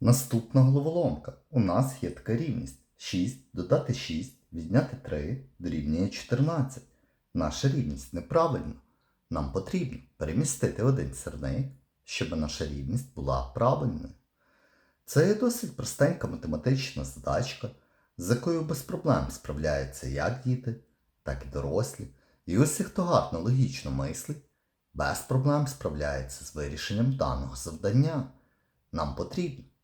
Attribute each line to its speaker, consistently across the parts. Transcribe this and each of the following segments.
Speaker 1: Наступна головоломка. У нас є така рівність. 6 додати 6, відняти 3 дорівнює 14. Наша рівність неправильна. Нам потрібно перемістити один сірник, щоб наша рівність була правильною. Це є досить простенька математична задачка, з якою без проблем справляються як діти, так і дорослі. І усі, хто гарно логічно мислить, без проблем справляється з вирішенням даного завдання. Нам потрібно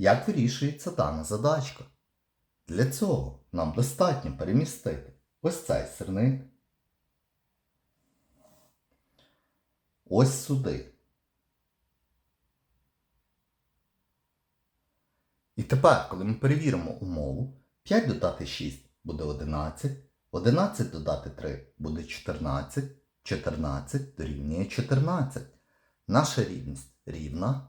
Speaker 1: Як вирішується дана задачка? Для цього нам достатньо перемістити ось цей сирник ось сюди. І тепер, коли ми перевіримо умову, 5 додати 6 буде 11, 11 додати 3 буде 14, 14 дорівнює 14. Наша рівність рівна,